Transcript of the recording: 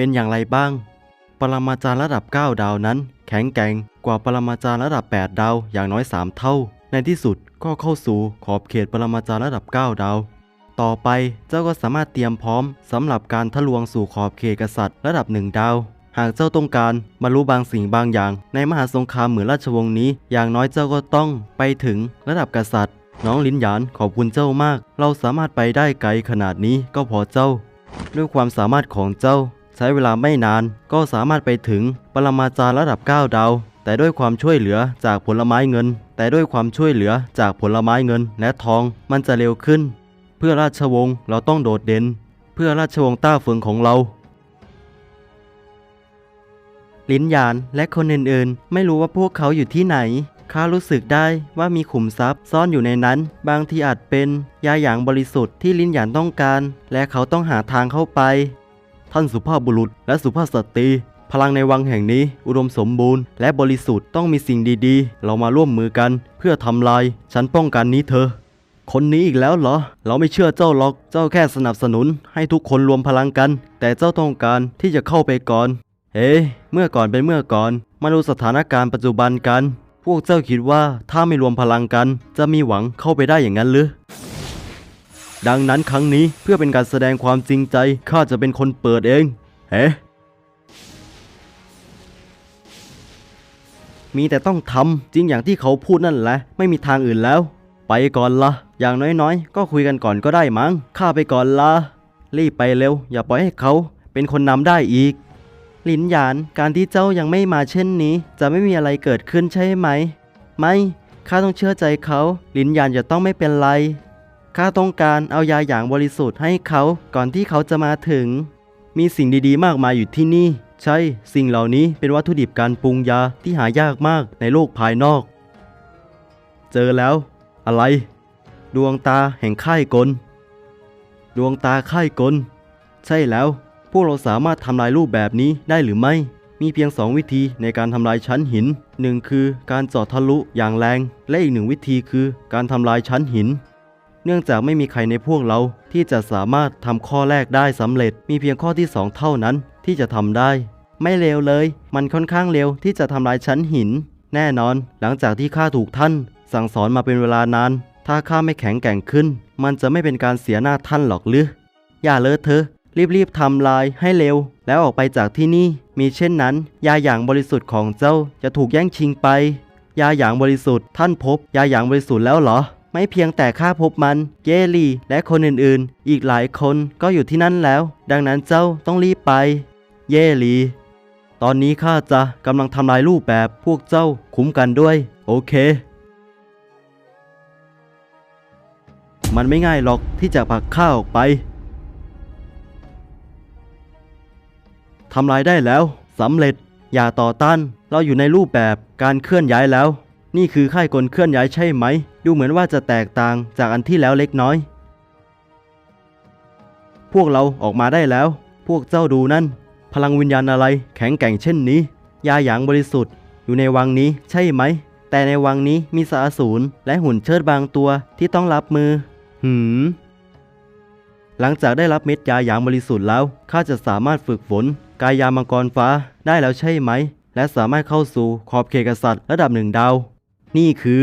เป็นอย่างไรบ้าง ปรมาจารย์ระดับ 9 ดาวนั้น แข็งแกร่งกว่าปรมาจารย์ระดับ 8 ดาวอย่างน้อย 3 เท่า ในที่สุดก็เข้าสู่ขอบเขตปรมาจารย์ระดับ 9 ดาว ต่อไปเจ้าก็สามารถเตรียมพร้อมสำหรับการทะลวงสู่ขอบเขตกษัตริย์ระดับหนึ่งดาวหากเจ้าต้องการบรรลุบางสิ่งบางอย่าง ในมหาสงครามเหมือนราชวงศ์นี้ อย่างน้อยเจ้าก็ต้องไปถึงระดับกษัตริย์ น้องลินหยานขอบคุณเจ้ามาก เราสามารถไปได้ไกลขนาดนี้ก็พอเจ้า ด้วยความสามารถของเจ้า ใช้เวลาไม่นานก็สามารถไปถึงปรมาจารย์ระดับ 9 ดาว แต่ด้วยความช่วยเหลือจากผลไม้เงิน แต่ด้วยความช่วยเหลือจากผลไม้เงินและทองมันจะเร็วขึ้น เพื่อราชวงศ์เราต้องโดดเด่น เพื่อราชวงศ์ต้าเฟิงของเราลินหยานและคนอื่นๆ ไม่รู้ว่าพวกเขาอยู่ที่ไหน ข้ารู้สึกได้ว่ามีขุมทรัพย์ซ่อนอยู่ในนั้น บางทีอาจเป็นยาหยางบริสุทธิ์ที่ลินหยานต้องการ และเขาต้องหาทางเข้าไป ท่านสุภาพบุรุษ และสุภาพสตรี พลังในวังแห่งนี้ อุดมสมบูรณ์และบริสุทธิ์ต้องมีสิ่งดีๆ เรามาร่วมมือกัน เพื่อทำลายฉันป้องกันนี้เธอ คนนี้อีกแล้วเหรอ เราไม่เชื่อเจ้าหรอกเจ้าแค่สนับสนุน ให้ทุกคนรวมพลังกัน แต่เจ้าต้องการที่จะเข้าไปก่อน เฮ้เมื่อก่อนเป็นเมื่อก่อน มาดูสถานการณ์ปัจจุบันกัน พวกเจ้าคิดว่าถ้าไม่รวมพลังกัน จะมีหวังเข้าไปได้อย่างนั้นหรือ ดังนั้นครั้งนี้เพื่อเป็นการแสดงความจริงใจข้าจะเป็นคนเปิดเองเฮ้มีแต่ต้องทำจริงอย่างที่เขาพูดนั่นแหละ ไม่มีทางอื่นแล้ว ไปก่อนละอย่างน้อยๆ ก็คุยกันก่อนก็ได้มั้งข้าไปก่อนละรีบไปเร็ว อย่าปล่อยให้เขาเป็นคนนำได้อีก ลินหยานการที่เจ้ายังไม่มาเช่นนี้ จะไม่มีอะไรเกิดขึ้นใช่ไหม ไม่ข้าต้องเชื่อใจเขา ลินหยานจะต้องไม่เป็นไร ข้าต้องการเอายาอย่างบริสุทธิ์ให้เขาก่อนที่เขาจะมาถึง มีสิ่งดีๆ มากมายอยู่ที่นี่ ใช่ สิ่งเหล่านี้เป็นวัตถุดิบการปรุงยาที่หายากมากในโลกภายนอก เจอแล้ว อะไร ดวงตาแห่งค่ายกล ดวงตาค่ายกล ใช่แล้ว พวกเราสามารถทำลายรูปแบบนี้ได้หรือไม่ มีเพียงสองวิธีในการทำลายชั้นหินหนึ่งคือการเจาะทะลุอย่างแรง และอีกหนึ่งวิธีคือการทำลายชั้นหิน เนื่องจากไม่มีใครในพวกเราที่จะสามารถทำข้อแรกได้สำเร็จ มีเพียงข้อที่สองเท่านั้นที่จะทำได้ ไม่เร็วเลย มันค่อนข้างเร็วที่จะทำลายชั้นหิน แน่นอน หลังจากที่ข้าถูกท่าน สั่งสอนมาเป็นเวลานาน ถ้าข้าไม่แข็งแกร่งขึ้น มันจะไม่เป็นการเสียหน้าท่านหรอกหรือ อย่าเลอะเทอะรีบๆทำลายให้เร็ว แล้วออกไปจากที่นี่ มีเช่นนั้น ยาอย่างบริสุทธิ์ของเจ้าจะถูกแย่งชิงไป ยาอย่างบริสุทธิ์ท่านพบ ยาอย่างบริสุทธิ์แล้วเหรอ ไม่เพียงแต่ข้าพบมัน เยลี่และคนอื่นๆ อีกหลายคนก็อยู่ที่นั่นแล้ว ดังนั้นเจ้าต้องรีบไป เยลี ตอนนี้ข้าจะกำลังทำลายรูปแบบพวกเจ้าคุ้มกันด้วย โอเค มันไม่ง่ายหรอกที่จะผลักข้าออกไปทำลายได้แล้วสำเร็จ อย่าต่อต้าน เราอยู่ในรูปแบบการเคลื่อนย้ายแล้ว นี่คือค่ายกลเคลื่อนย้ายใช่ไหม ดูเหมือนว่าจะแตกต่างจากอันที่แล้วเล็กน้อย พวกเราออกมาได้แล้ว พวกเจ้าดูนั่น พลังวิญญาณอะไรแข็งแกร่งเช่นนี้ ยาหยางบริสุทธิ์อยู่ในวังนี้ใช่ไหม แต่ในวังนี้มีสาสูรและหุ่นเชิดบางตัวที่ต้องรับมือ หืม หลังจากได้รับเม็ดยาหยางบริสุทธิ์แล้ว ข้าจะสามารถฝึกฝน กายยามังกรฟ้าได้แล้วใช่ไหม และสามารถเข้าสู่ขอบเขตกษัตริย์ระดับหนึ่งดาว นี่คือ